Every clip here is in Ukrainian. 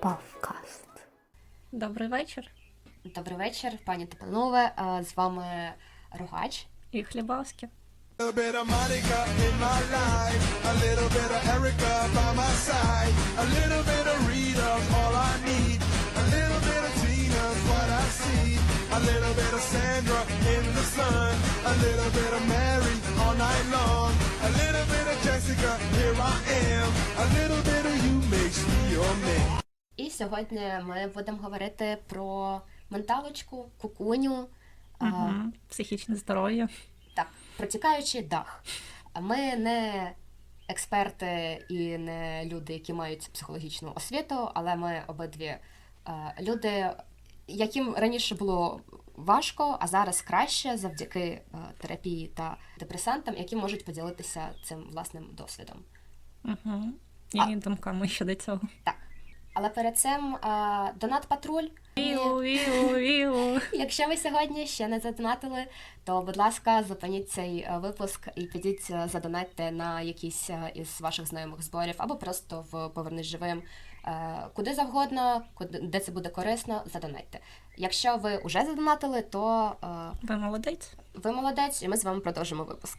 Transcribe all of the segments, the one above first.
Павкаст. Добрий вечір. Добрий вечір, пані Тепанове. Е, З вами Рогач. І Хлібавське. little bit of Monica in my life, a little bit of Erica by my side, a little bit of Rita's all I need, a a little bit of Sandra in the sun, a little bit of Mary all night long, a little bit of Jessica, here I am, a little bit of you makes me your man. І сьогодні ми будемо говорити про менталочку, кукуню, Угу. Психічне здоров'я. так, протікаючий дах. Ми не експерти і не люди, які мають психологічну освіту, але ми обидві е, люди, яким раніше було важко, а зараз краще завдяки е, терапії та депресантам, які можуть поділитися цим власним досвідом. Угу. А- І думками щодо цього. Так. Але перед цим е, донат патруль. Іу, іу, іу. Якщо ви сьогодні ще не задонатили, то будь ласка, зупиніть цей е, випуск і підіть задонатьте на якийсь е, із ваших знайомих зборів або просто в Повернись живим. Е, Куди завгодно, куди де це буде корисно, задонатьте. Якщо ви вже задонатили, то е, Ви молодець. ви молодець, і ми з вами продовжимо випуск.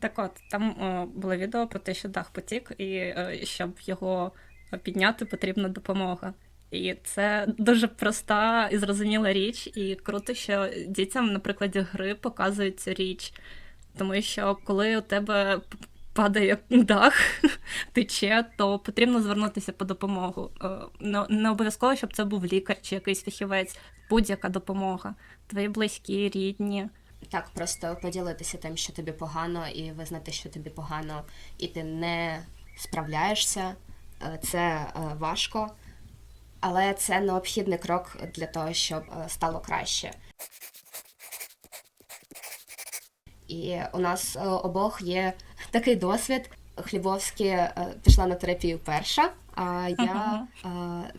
Так от, там е, було відео про те, що дах потік, і щоб його підняти, потрібна допомога. І це дуже проста і зрозуміла річ, і круто, що дітям на прикладі гри показують цю річ. Тому що коли у тебе падає дах, тече, то потрібно звернутися по допомогу. Е, Не, обов'язково, щоб це був лікар чи якийсь фахівець, будь-яка допомога. Твої близькі, рідні. Так, просто поділитися тим, що тобі погано, і визнати, що тобі погано, і ти не справляєшся. Е, Це е, важко, але це необхідний крок для того, щоб стало краще. І у нас обох є такий досвід. Хлібовські е, пішла на терапію перша, а я е,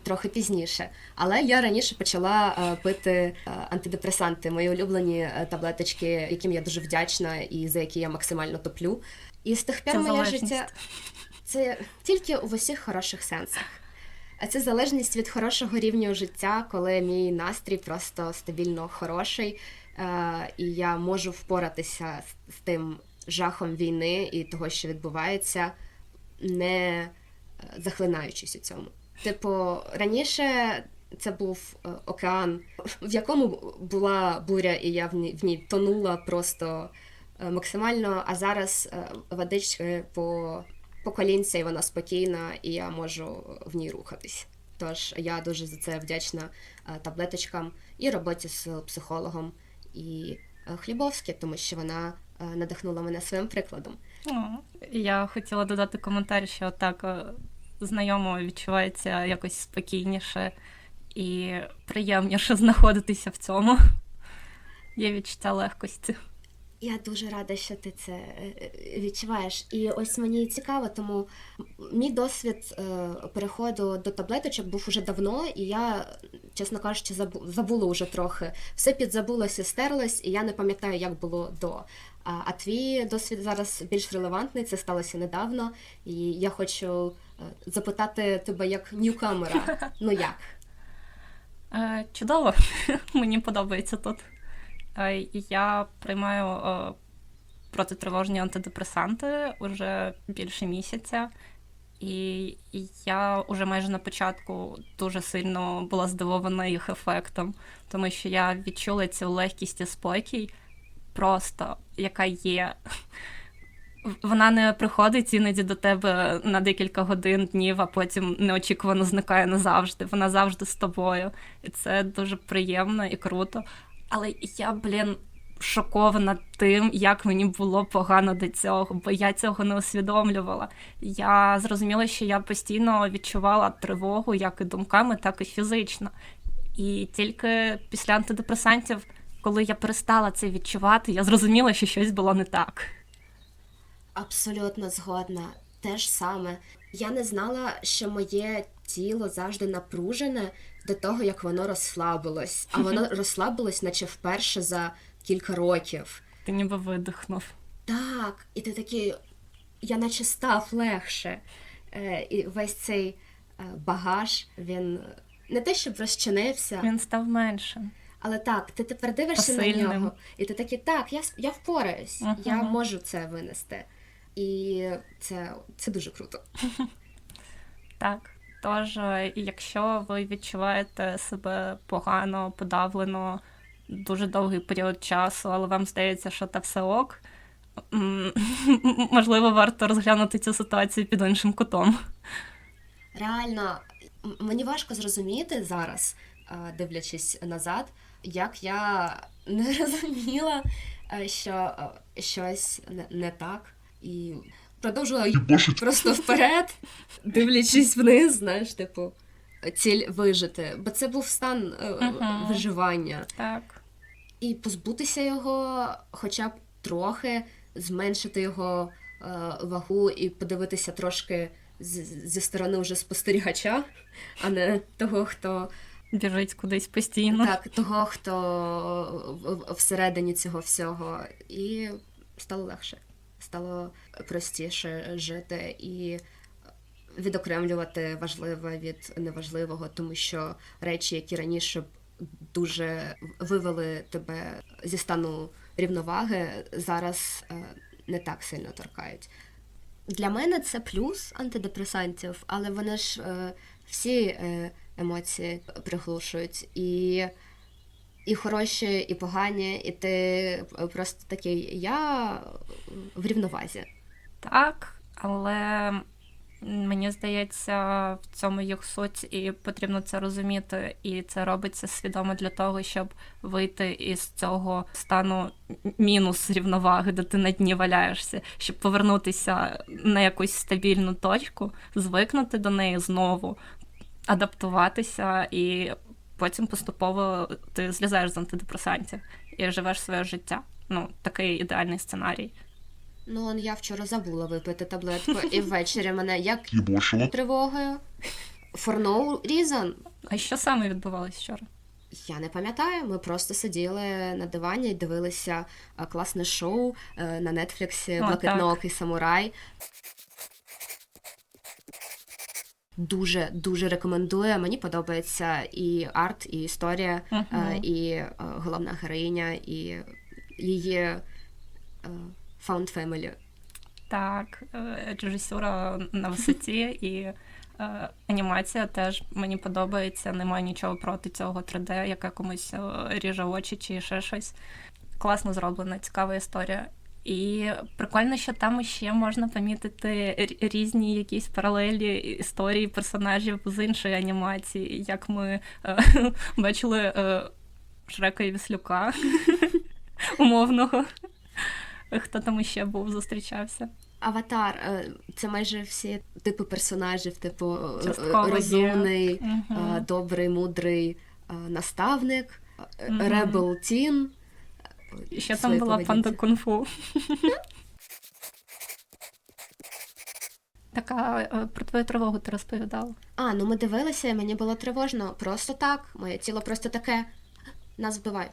трохи пізніше. Але я раніше почала е, пити е, антидепресанти, мої улюблені таблеточки, яким я дуже вдячна і за які я максимально топлю. І з тих пір моє життя це тільки у усіх хороших сенсах. А Це залежність від хорошого рівня життя, коли мій настрій просто стабільно хороший, і я можу впоратися з тим жахом війни і того, що відбувається, не е, захлинаючись у цьому. Типу, раніше це був е, океан, в якому була буря, і я в ній, тонула просто е, максимально. А зараз водички по, по колінця, і вона спокійна, і я можу в ній рухатись. Тож я дуже за це вдячна таблеточкам і роботі з психологом і Хлібовській, тому що вона надихнула мене своїм прикладом. Я хотіла додати коментар, що так е, знайомо відчувається якось спокійніше і приємніше знаходитися в цьому. Є відчуття легкості. Я дуже рада, що ти це е, е, відчуваєш. І ось мені цікаво, тому мій досвід е, переходу до таблеточок був уже давно, і я, чесно кажучи, забу- забула вже трохи. Все підзабулося, стерлось, і я не пам'ятаю, як було до. А, твій досвід зараз більш релевантний, це сталося недавно. І я хочу е, запитати тебе як ньюкамера. Ну як? Е, чудово, мені подобається тут. Е, я приймаю протитривожні антидепресанти уже більше місяця. І я вже майже на початку дуже сильно була здивована їх ефектом, тому що я відчула цю легкість і спокій, просто яка є. Вона не приходить іноді до тебе на декілька годин, днів, а потім неочікувано зникає назавжди. Вона завжди з тобою. І це дуже приємно і круто. Але я, блін, шокована тим, як мені було погано до цього, бо я цього не усвідомлювала. Я зрозуміла, що я постійно відчувала тривогу як і думками, так і фізично. І тільки після антидепресантів, коли я перестала це відчувати, я зрозуміла, що щось було не так. Абсолютно згодна. Те ж саме. Я не знала, що моє тіло завжди напружене до того, як воно розслабилось. А воно розслабилось, наче вперше за кілька років. Ти ніби видихнув. Так, і ти такий, я наче став легше. Е, і весь цей е, багаж, він не те, щоб розчинився, Він став меншим. Але так, ти тепер дивишся на нього, і ти такий, так, я, я впораюсь, Ага. я можу це винести. І це, це дуже круто. Так. Тож, е, якщо ви відчуваєте себе погано, подавлено дуже довгий період часу, але вам здається, що та все ок, можливо, варто розглянути цю ситуацію під іншим кутом. Реально, мені важко зрозуміти зараз, е, дивлячись назад, як я не розуміла, е, що е, щось не, так, і продовжувала просто вперед, дивлячись вниз, знаєш, типу, ціль вижити. Бо це був стан Мгм. виживання. Так. І позбутися його хоча б трохи, зменшити його е, вагу і подивитися трошки з- зі сторони вже спостерігача, а не того, хто Біжить кудись постійно. так, того, хто всередині цього всього. І стало легше, стало простіше жити і відокремлювати важливе від неважливого, тому що речі, які раніше дуже вивели тебе зі стану рівноваги, зараз е, не так сильно торкають. Для мене це плюс антидепресантів, але вони ж е, всі е, емоції приглушують. І, і хороші, і погані, і ти просто такий, я в рівновазі. Так, але мені здається, в цьому їх суть, і потрібно це розуміти. І це робиться свідомо для того, щоб вийти із цього стану мінус рівноваги, де ти на дні валяєшся, щоб повернутися на якусь стабільну точку, звикнути до неї знову, адаптуватися, і потім поступово ти злізаєш з антидепресантів і живеш своє життя. Ну, такий ідеальний сценарій. Ну, он я вчора забула випити таблетку, і ввечері мене як Ебошило. тривогою. For no reason. А що саме відбувалось вчора? Я не пам'ятаю. Ми просто сиділи на дивані і дивилися е, класне шоу е, на Нетфліксі Блакитноокий самурай. Дуже дуже рекомендую. Мені подобається і арт, і історія, е, Мгм. і е, головна героїня, і її е, found family. Так, режисура на висоті і анімація теж мені подобається. Немає нічого проти цього 3D, яке комусь ріже очі чи ще щось. Класно зроблена, цікава історія. І прикольно, що там ще можна помітити різні якісь паралелі історії персонажів з іншої анімації, як ми е, бачили е, Шрека і Віслюка умовного. Хто там іще був, зустрічався? Аватар е, це майже всі типи персонажів, типу Частково розумний, е, добрий, мудрий наставник, Мгм. Ребел Тін. І ще там була панда кунг-фу. Така е, про твою тривогу ти розповідала. А, ну ми дивилися, і мені було тривожно. Просто так. Моє тіло просто таке. Нас вбивають.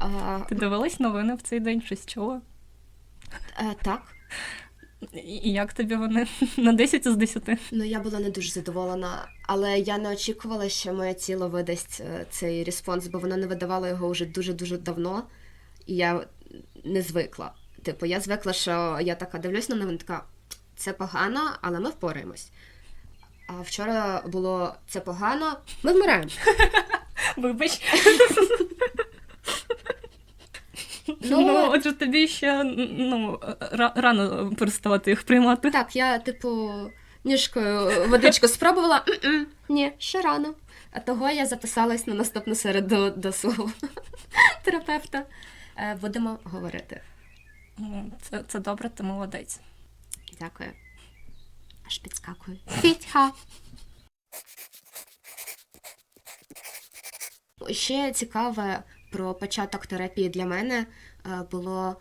А, Ти дивилась новини в цей день, щось чула? е, так. І як тобі вони на 10 з 10? Ну я була не дуже задоволена, але я не очікувала, що моє тіло видасть е, цей респонс, бо воно не видавало його вже дуже-дуже давно, і я не звикла. Типу, я звикла, що я така дивлюсь на новини, така це погано, але ми впораємось. А вчора було це погано, ми вмираємо. Вибач. Ну, Ну, отже, тобі ще ну, рано переставати їх приймати. Так, я, типу, ніжкою водичку спробувала. М-м, ні, ще рано. А того я записалась на наступну середу до свого терапевта. Е, Будемо говорити. Це, це добре, ти молодець. Дякую. Аж підскакую. Фітьха. Ще цікаве про початок терапії для мене е, було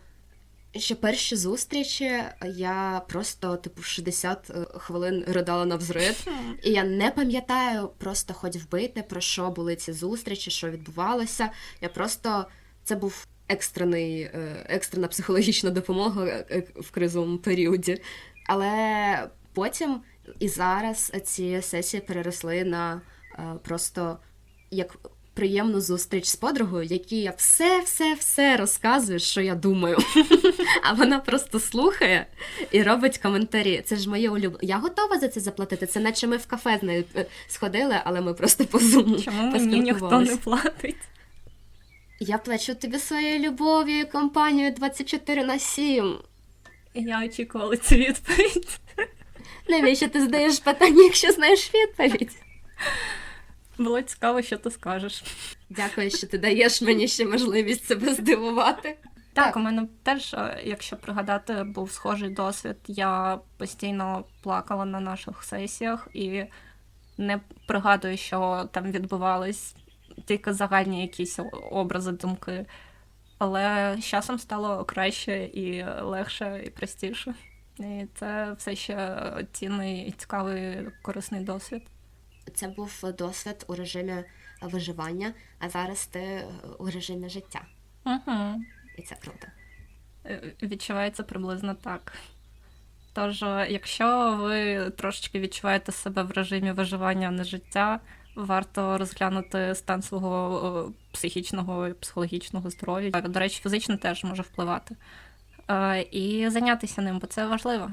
Ще перші зустрічі я просто типу 60 е, хвилин ридала на взрив. І я не пам'ятаю просто хоч вбити, про що були ці зустрічі, що відбувалося. Я просто це був екстрений, е, екстрена психологічна допомога е, в кризовому періоді. Але потім і зараз ці сесії переросли на е, просто як приємну зустріч з подругою, якій я все-все-все розказую, що я думаю. А вона просто слухає і робить коментарі. Це ж моє улюблене. Я готова за це заплатити. Це наче ми в кафе з нею е, сходили, але ми просто по зуму Чому мені ніхто не платить? Я плачу тобі своєю любов'ю і компанією 24 на 7. Я очікувала цю відповідь. Навіщо ти задаєш питання, якщо знаєш відповідь? Було цікаво, що ти скажеш. Дякую, що ти даєш мені ще можливість себе здивувати. Так, Так. у мене теж, е, якщо пригадати, був схожий досвід. Я постійно плакала на наших сесіях і не пригадую, що там відбувались тільки загальні якісь образи, думки. Але з часом стало краще і легше, і простіше. І це все ще цінний, і цікавий, корисний досвід. Це був досвід у режимі виживання, а зараз ти у режимі життя. Угу. І це круто. Е, Відчувається приблизно так. Тож, е, якщо ви трошечки відчуваєте себе в режимі виживання, а не життя, варто розглянути стан свого е, психічного і психологічного здоров'я. До речі, фізично теж може впливати. Е, І зайнятися ним, бо це важливо.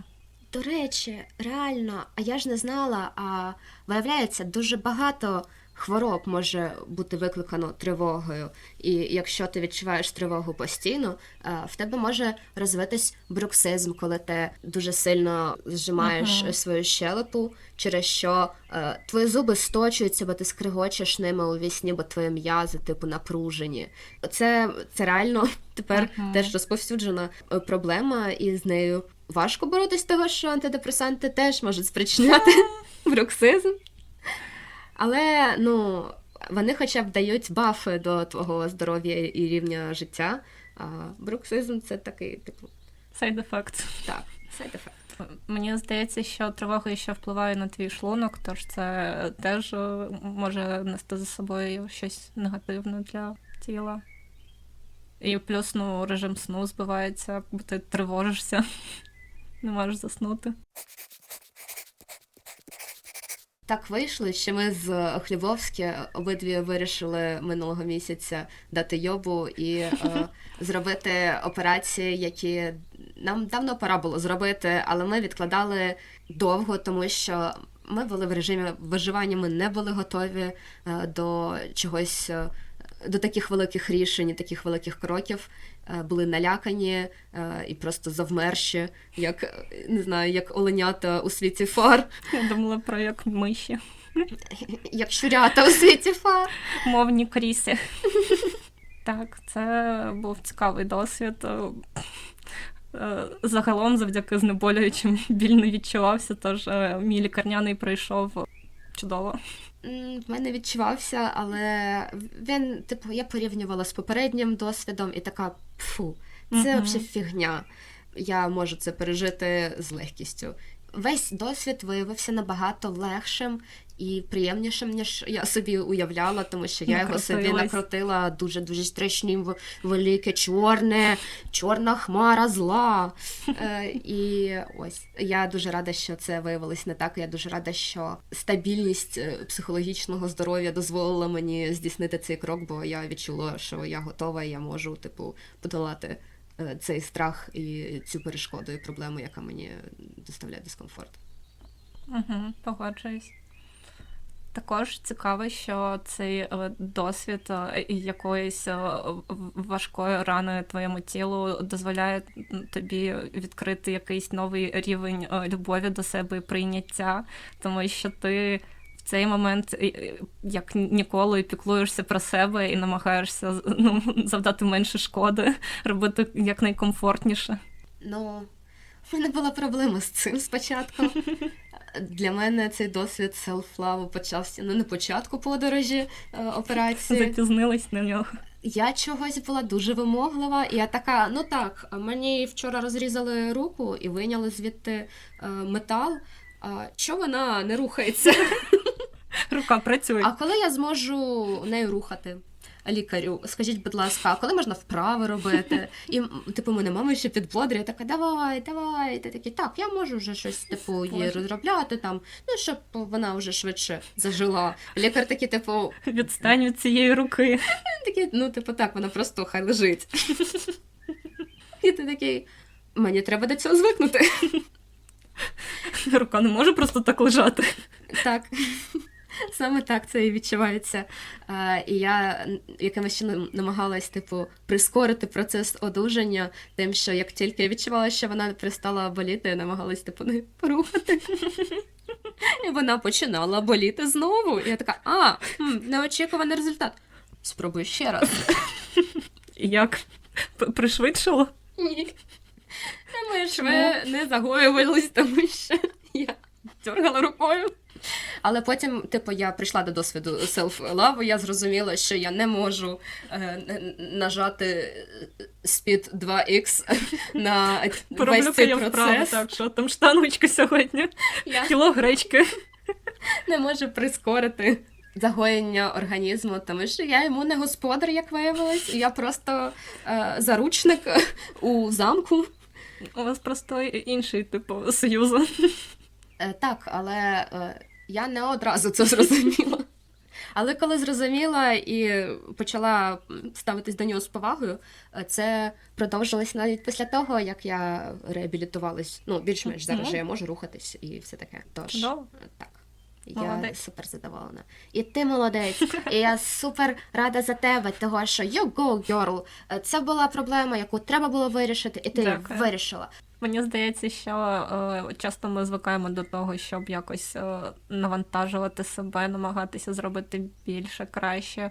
До речі, реально, а я ж не знала, а виявляється, дуже багато хвороб може бути викликано тривогою. І якщо ти відчуваєш тривогу постійно, е, в тебе може розвитись бруксизм, коли ти дуже сильно зжимаєш Мгм. свою щелепу, через що е, твої зуби сточуються, бо ти скригочеш ними у вісні, бо твої м'язи, типу, напружені. Це, це реально тепер Мгм. теж розповсюджена е, проблема, і з нею важко боротись, того, що антидепресанти теж можуть спричиняти бруксизм. Але ну, вони хоча б дають бафи до твого здоров'я і рівня життя. А бруксизм це такий, типу, Сайд ефект. так, сайд-ефект. Мені здається, що тривога ще впливає на твій шлунок, тож це теж е, може нести за собою щось негативне для тіла. І плюс ну, режим сну збивається, бо ти тривожишся, не можеш заснути. Так вийшло, що ми з Хлібовські обидві вирішили минулого місяця дати йобу і е, зробити операції, які нам давно пора було зробити, але ми відкладали довго, тому що ми були в режимі виживання, ми не були готові е, до чогось. До таких великих рішень, і таких великих кроків Е, були налякані е, і просто завмерші, як не знаю, як оленята у світі фар. Я думала про як миші, Як щурята у світі фар. мовні крісі. Так, це був цікавий досвід. Е, Загалом, завдяки знеболюючим, біль не відчувався, тож мій лікарняний пройшов чудово. В мене відчувався, але він, типу, я порівнювала з попереднім досвідом і така фу, це взагалі фігня. Я можу це пережити з легкістю. Весь досвід виявився набагато легшим і приємнішим, ніж я собі уявляла, тому що я його собі накрутила дуже дуже страшним, велике, чорне, чорна хмара зла. Е, і ось я дуже рада, що це виявилось не так. Я дуже рада, що стабільність е, психологічного здоров'я дозволила мені здійснити цей крок, бо я відчула, що я готова, і я можу, типу, подолати е, цей страх і цю перешкоду і проблему, яка мені доставляє дискомфорт. Угу, погоджуюсь. Також цікаво, що цей е, досвід е, якоїсь е, важкої рани твоєму тілу дозволяє тобі відкрити якийсь новий рівень любові до себе і прийняття, тому що ти в цей момент як ніколи піклуєшся про себе і намагаєшся ну, завдати менше шкоди, робити якнайкомфортніше. Ну, в мене була проблема з цим спочатку. Для мене цей досвід селф-лаву почався ну, на початку подорожі е, операції. Запізнилась на нього. Я чогось була дуже вимоглива, і я така: ну так, мені вчора розрізали руку і вийняли звідти е, метал. А чого вона не рухається? Рука працює. А коли я зможу нею рухати? Лікарю, скажіть, будь ласка, коли можна вправи робити? І типу, мене мама ще підбодрює, така давай, давай. Ти такий, так, я можу вже щось типу її розробляти там, ну щоб вона вже швидше зажила. Лікар такий, типу, Відстань від цієї руки. Він такий, ну, типу, так, вона просто хай лежить. І ти такий, мені треба до цього звикнути. Рука не може просто так лежати. Так. Саме так це і відчувається. І я якимось чином намагалась, типу, прискорити процес одужання, тим, що як тільки я відчувала, що вона перестала боліти, я намагалась, типу, не порухати. І вона починала боліти знову. І я така, а, неочікуваний результат. Спробую ще раз. Як пришвидшило? Ні. Мої шви не загоювались, тому що я дергала рукою. Але потім, типу, я прийшла до досвіду селф-лаву, я зрозуміла, що я не можу е, нажати Speed 2X на весь цей я вправо, так, що там штангочка сьогодні, Я кіло гречки. не можу прискорити загоєння організму, тому що я йому не господар, як виявилось. Я просто е, заручник у замку. У вас просто інший типу союзу. Е, Так, але е, я не одразу це зрозуміла. Але коли зрозуміла і почала ставитись до нього з повагою, е, це продовжилось навіть після того, як я реабілітувалась. Ну, більш-менш зараз mm-hmm. я можу рухатись і все таке. Тож Чудово. е, так. Я Молодець. супер задоволена. І ти молодець. І я супер рада за тебе, того що you go, girl. Це була проблема, яку треба було вирішити, і ти Дякую. вирішила. Мені здається, що е, часто ми звикаємо до того, щоб якось е, навантажувати себе, намагатися зробити більше, краще.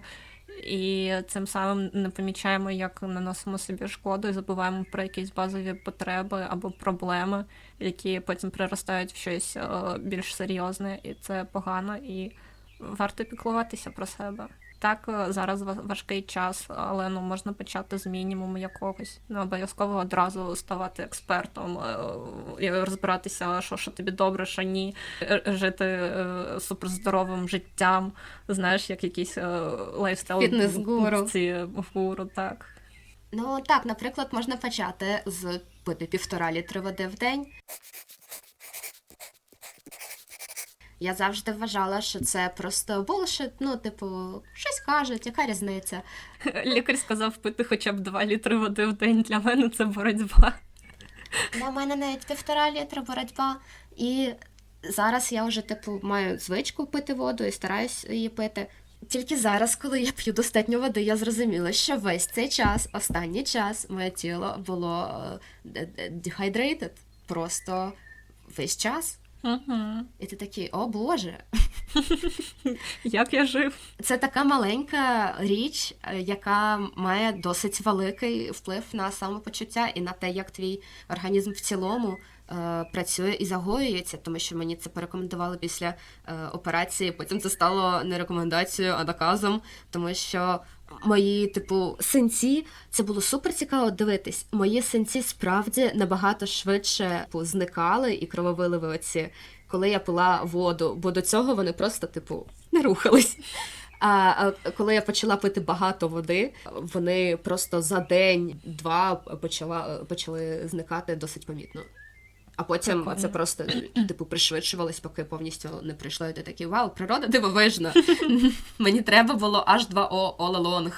І цим самим не помічаємо, як наносимо собі шкоду і забуваємо про якісь базові потреби або проблеми, які потім приростають в щось е, більш серйозне, і це погано, і варто піклуватися про себе. Так, е, зараз важкий час, але ну можна почати з мінімуму якогось. Не обов'язково одразу ставати експертом е, і розбиратися, що, що тобі добре, що ні, Е, жити суперздоровим життям, знаєш, як якийсь е, лайфстайл Фітнес-гуру. ці гуру, так. Ну так, наприклад, можна почати з пити півтора літри води в день. Я завжди вважала, що це просто булшит, ну, типу, щось кажуть, яка різниця. Лікар сказав пити хоча б 2 літри води в день. Для мене це боротьба. Для мене навіть півтора літра боротьба. І зараз я вже, типу, маю звичку пити воду і стараюсь її пити. Тільки зараз, коли я п'ю достатньо води, я зрозуміла, що весь цей час, останній час, моє тіло було е, de- dehydrated. Просто весь час. Угу. І ти такий, о Боже, Як я жив? це така маленька річ, е, яка має досить великий вплив на самопочуття і на те, як твій організм в цілому працює і загоюється, тому що мені це порекомендували після е, операції. Потім це стало не рекомендацією, а наказом, тому що. Мої, типу, синці, це було супер цікаво дивитись. Мої синці справді набагато швидше типу, зникали і крововиливи оці, коли я пила воду, бо до цього вони просто, типу, не рухались. А коли я почала пити багато води, вони просто за день-два почала, почали зникати досить помітно. А потім Прикольно. це просто типу пришвидшувалось, поки повністю не прийшло. І ти такий вау, природа дивовижна. Мені треба було H2O all along.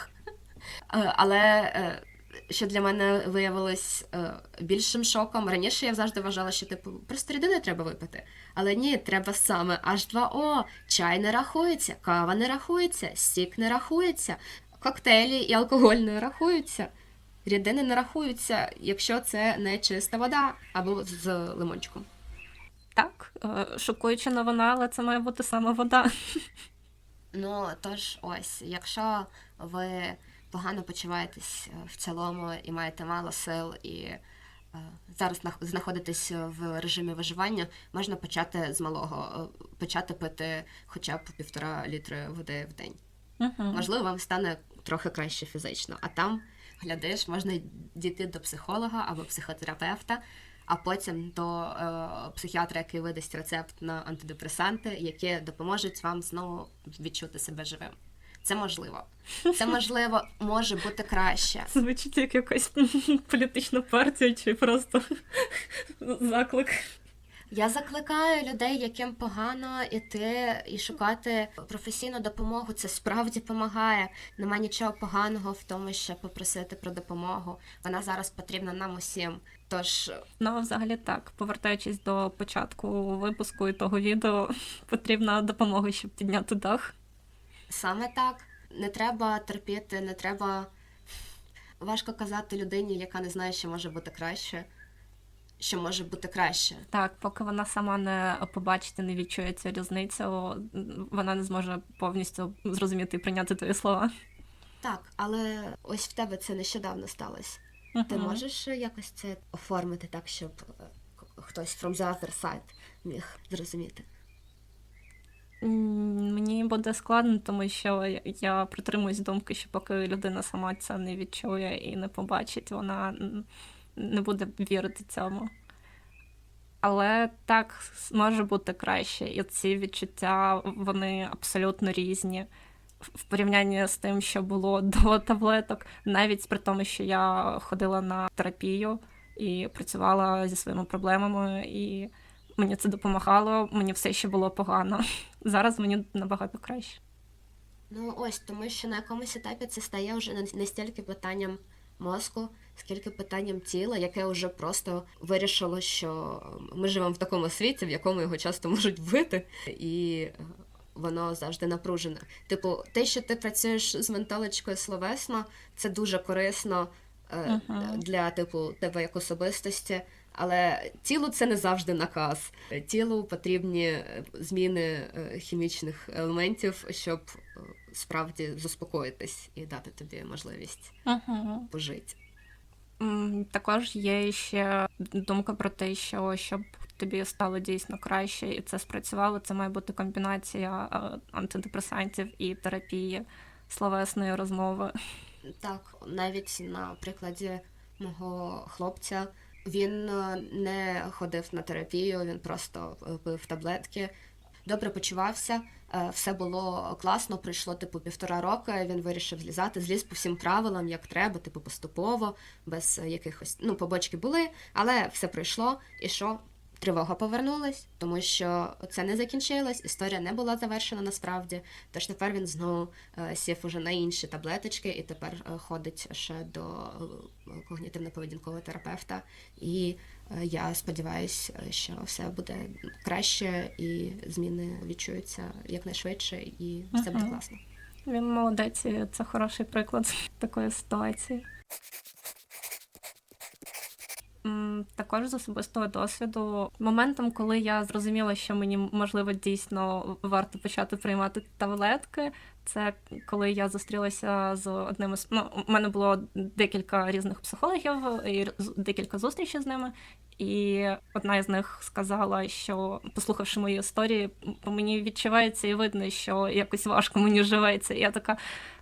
Е, Але е, що для мене виявилось е, більшим шоком. Раніше я завжди вважала, що типу просто рідини треба випити. Але ні, треба саме H2O. Чай не рахується, кава не рахується, сік не рахується, коктейлі і алкоголь не рахуються. Рідини не рахуються, якщо це не чиста вода або з лимончиком. Так, е, шокуюча новина, але це має бути саме вода. Ну тож, ось, якщо ви погано почуваєтесь е, в цілому і маєте мало сил і е, зараз нах- знаходитесь в режимі виживання, можна почати з малого, почати пити хоча б півтора літри води в день. Угу. Можливо, вам стане трохи краще фізично. А там, глядиш, можна дійти до психолога або психотерапевта, а потім до е, психіатра, який видасть рецепт на антидепресанти, які допоможуть вам знову відчути себе живим. Це можливо. Це можливо може бути краще. Звучить як якась політична партія чи просто заклик. Я закликаю людей, яким погано іти і шукати професійну допомогу. Це справді допомагає. Нема нічого поганого в тому, щоб попросити про допомогу. Вона зараз потрібна нам усім. Тож Ну, взагалі так, повертаючись до початку випуску і того відео, потрібна допомога, щоб підняти дах. саме так не треба терпіти, не треба важко казати людині, яка не знає, що може бути краще. Що може бути краще. Так, поки вона сама не побачить і не відчує цю різницю, вона не зможе повністю зрозуміти і прийняти твої слова. Так, але ось в тебе це нещодавно сталося. Ти можеш якось це оформити так, щоб е, хтось from the other side міг зрозуміти? Мені буде складно, тому що я- притримуюсь думки, що поки людина сама це не відчує і не побачить, вона не буде вірити цьому. Але так може бути краще, і ці відчуття вони абсолютно різні в- порівнянні з тим, що було до таблеток, навіть при тому, що я ходила на терапію і працювала зі своїми проблемами, і мені це допомагало, мені все ще було погано. Зараз мені набагато краще. Ну ось, тому що на якомусь етапі це стає вже не стільки питанням мозку, скільки питанням тіла, яке вже просто вирішило, що ми живемо в такому світі, в якому його часто можуть вбити, і воно завжди напружене. Типу, те, що ти працюєш з менталочкою словесно, це дуже корисно е, Мгм. для типу тебе як особистості. Але тілу це не завжди наказ. Тілу потрібні е, зміни е, хімічних елементів, щоб справді заспокоїтись і дати тобі можливість Угу. пожити. Також є ще думка про те, що щоб тобі стало дійсно краще, і це спрацювало, це має бути комбінація е, антидепресантів і терапії словесної розмови. Так, навіть на прикладі мого хлопця він е, не ходив на терапію, він просто е, пив таблетки. Добре почувався, все було класно. Пройшло типу півтора року. Він вирішив злізати, зліз по всім правилам, як треба, типу поступово, без е, якихось ну побочки були, але все пройшло. І що? Тривога повернулась, тому що це не закінчилось, історія не була завершена насправді. Тож тепер він знову е, сів уже на інші таблеточки і тепер е, ходить ще до е, когнітивно-поведінкового терапевта. І е, я сподіваюся, що все буде краще і зміни відчуються якнайшвидше, і все буде класно. Він молодець, це хороший приклад такої ситуації. Також з особистого досвіду, моментом, коли я зрозуміла, що мені можливо дійсно варто почати приймати таблетки, це коли я зустрілася з одним із ну, у мене було декілька різних психологів і декілька зустрічей з ними. І одна із них сказала, що послухавши мої історії, по мені відчувається і видно, що якось важко мені живеться. І я така,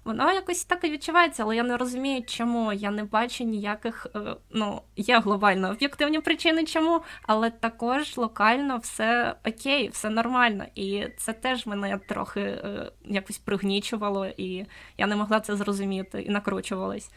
воно якось так і відчувається, але я не розумію, чому я не бачу ніяких. е, Ну, є глобально об'єктивні причини, чому, але також локально все окей, все нормально. І це теж мене трохи е, якось пригнічувало, і я не могла це зрозуміти і накручувалась.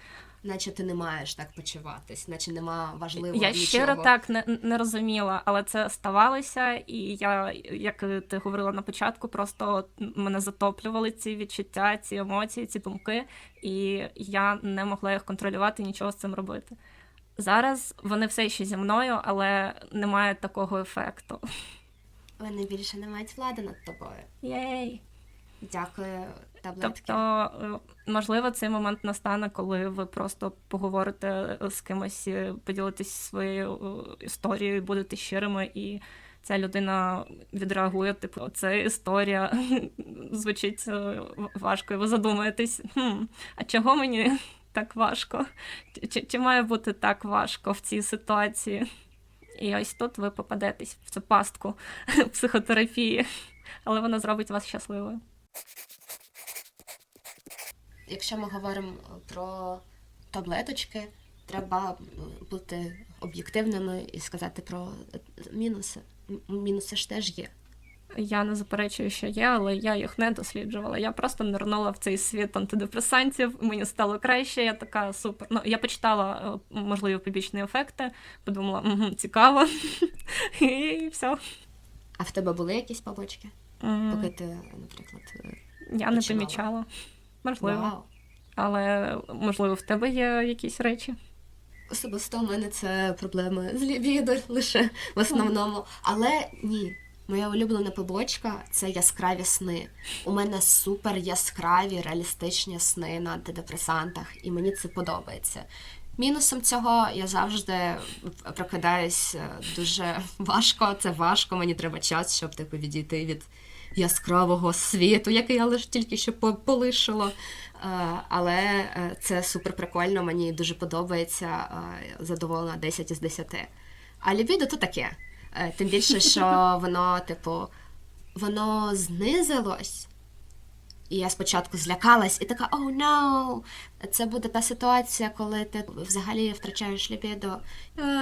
Наче ти не маєш так почуватись, наче нема важливого Я нічого. щиро так не, не розуміла, але це ставалося, і я, як ти говорила на початку, просто мене затоплювали ці відчуття, ці емоції, ці думки, і я не могла їх контролювати, нічого з цим робити. Зараз вони все ще зі мною, але немає такого ефекту. Вони більше не мають влади над тобою. Єй! Дякую, таблетки. Тобто, е, можливо, цей момент настане, коли ви просто поговорите з кимось, е, поділитесь своєю е, історією, будете щирими, і ця людина відреагує, типу, це історія звучить е, важко, і ви задумаєтесь, хм, а чого мені так важко? Чи, чи має бути так важко в цій ситуації? І ось тут ви попадетесь в цю пастку психотерапії, але вона зробить вас щасливою. Якщо ми говоримо про таблеточки, треба бути об'єктивними і сказати про мінуси. Мінуси ж теж є. Я не заперечую, що є, але я їх не досліджувала. Я просто нирнула в цей світ антидепресантів, мені стало краще. Я така супер. Ну, я почитала е, можливі побічні ефекти, подумала, угу, цікаво. І все. А в тебе були якісь побочки? Поки ти, наприклад, е, Я не помічала. Можливо. вау. Але можливо, в тебе є якісь речі. Особисто у мене це проблеми з лібідо лише в основному. Але ні, моя улюблена побочка це яскраві сни. У мене супер яскраві реалістичні сни на антидепресантах, і мені це подобається. Мінусом цього я завжди прокидаюсь е, дуже важко. Це важко. Мені треба час, щоб типу відійти від яскравого світу, який я лише тільки що по- полишило. Е, Але е, це супер прикольно, мені дуже подобається. е, Задоволена 10 із 10. А лібідо то таке. Тим більше, що воно, типу, воно знизилось. І я спочатку злякалась і така: о, oh, no! Це буде та ситуація, коли ти взагалі втрачаєш лібідо.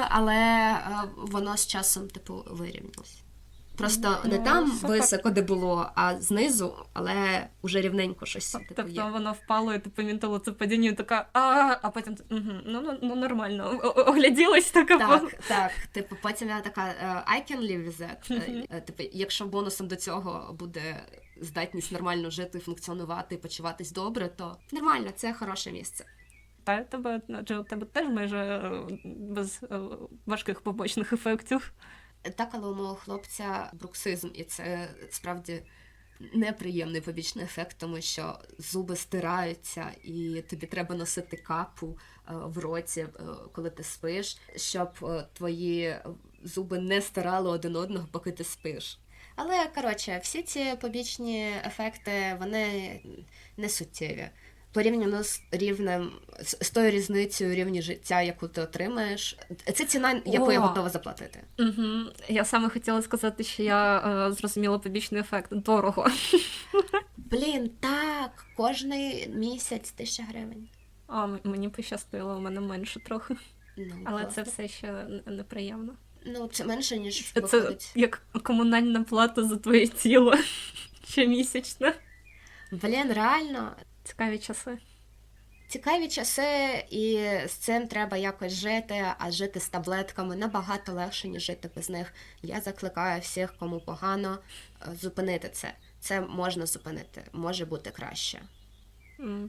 Але воно з часом, типу, вирівнялось. Просто не Ну, там супер. високо, де було, а знизу, але уже рівненько щось. Типу, Тобто є. воно впало, і ти помітила це падіння, і така, а, а потім угу, ну, ну, ну нормально. Огляділась така. Так, так. Типу, потім я така е, I can live with that. Е, е, Типу, якщо бонусом до цього буде здатність нормально жити, функціонувати, почуватись добре, то нормально, це хороше місце. Та тебе, адже у тебе теж майже без важких побочних ефектів. Так, але у мого хлопця бруксизм, і це справді неприємний побічний ефект, тому що зуби стираються, і тобі треба носити капу е, в роті, е, коли ти спиш, щоб е, твої зуби не стирали один одного, поки ти спиш. Але коротше, всі ці побічні ефекти вони не суттєві. Порівняно з рівнем з з тою різницею рівні життя, яку ти отримаєш, це ціна, яку я готова заплатити. Угу. Я саме хотіла сказати, що я е, зрозуміла побічний ефект дорого. Блін, так, кожний місяць тисяча гривень. А мені пощастило, у мене менше трохи. Ну, Але класно. це все ще неприємно. ну це менше ніж Це як комунальна плата за твоє тіло щомісячно. Блін, реально Цікаві часи. цікаві часи, і з цим треба якось жити. А жити з таблетками набагато легше, ніж жити без них. Я закликаю всіх, кому погано, е, зупинити це. Це можна зупинити, може бути краще.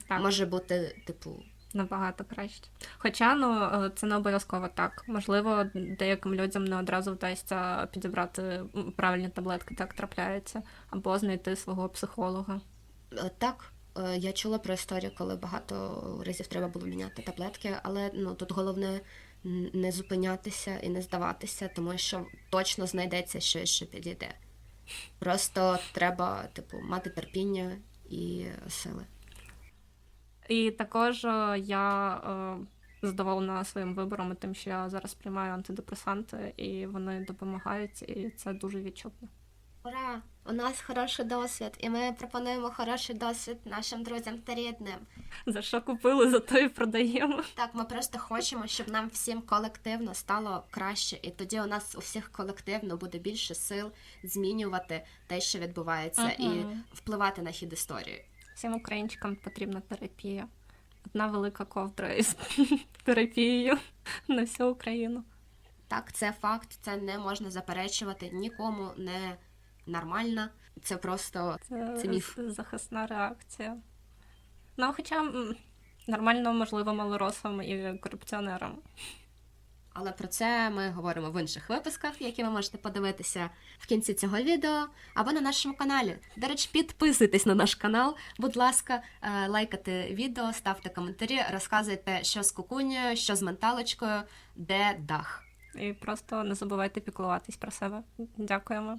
Так. Може бути, типу, Набагато краще. Хоча ну е, це не обов'язково так. Можливо, деяким людям не одразу вдасться підібрати правильні таблетки, так трапляється, або знайти свого психолога. Е, Так, я чула про історію, коли багато разів треба було міняти таблетки, але ну тут головне не зупинятися і не здаватися, тому що точно знайдеться щось, що підійде. Просто треба, типу, мати терпіння і сили. І також е, я е, задоволена своїм вибором і тим, що я зараз приймаю антидепресанти, і вони допомагають, і це дуже відчутно. Ура! У нас хороший досвід, і ми пропонуємо хороший досвід нашим друзям та рідним. За що купили, за то і продаємо. Так, ми просто хочемо, щоб нам всім колективно стало краще, і тоді у нас у всіх колективно буде більше сил змінювати те, що відбувається, і впливати на хід історії. Всім українчикам потрібна терапія. Одна велика ковдра із терапією на всю Україну. Так, це факт, це не можна заперечувати нікому не нормально. Це просто Це, Це міф. захисна реакція. Ну, хоча нормально, можливо, малоросам і корупціонерам. Але про це ми говоримо в інших випусках, які ви можете подивитися в кінці цього відео або на нашому каналі. До речі, підписуйтесь на наш канал, будь ласка, е, лайкайте відео, ставте коментарі, розказуйте, що з кукунею, що з менталочкою, де дах. І просто не забувайте піклуватись про себе. Дякуємо.